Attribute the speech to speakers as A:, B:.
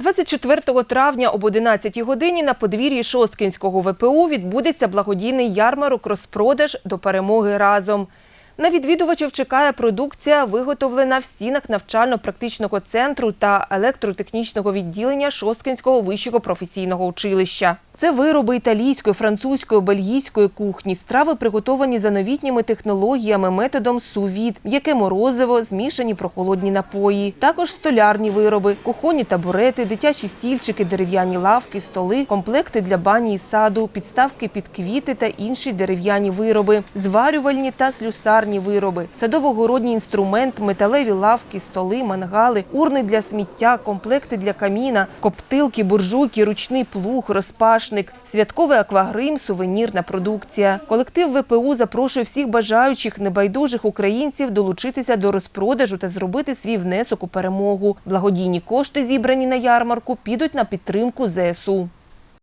A: 24 травня об 11 годині на подвір'ї Шосткінського ВПУ відбудеться благодійний ярмарок розпродаж до перемоги разом. На відвідувачів чекає продукція, виготовлена в стінах навчально-практичного центру та електротехнічного відділення Шосткінського вищого професійного училища. Це вироби італійської, французької, бельгійської кухні, страви приготовані за новітніми технологіями методом сувід, м'яке морозиво, змішані прохолодні напої. Також столярні вироби, кухонні табурети, дитячі стільчики, дерев'яні лавки, столи, комплекти для бані і саду, підставки під квіти та інші дерев'яні вироби, зварювальні та слюсарні вироби, садово-городній інструмент, металеві лавки, столи, мангали, урни для сміття, комплекти для каміна, коптилки, буржуйки, ручний плуг, розпашник, святковий аквагрим, сувенірна продукція. Колектив ВПУ запрошує всіх бажаючих небайдужих українців долучитися до розпродажу та зробити свій внесок у перемогу. Благодійні кошти, зібрані на ярмарку, підуть на підтримку ЗСУ.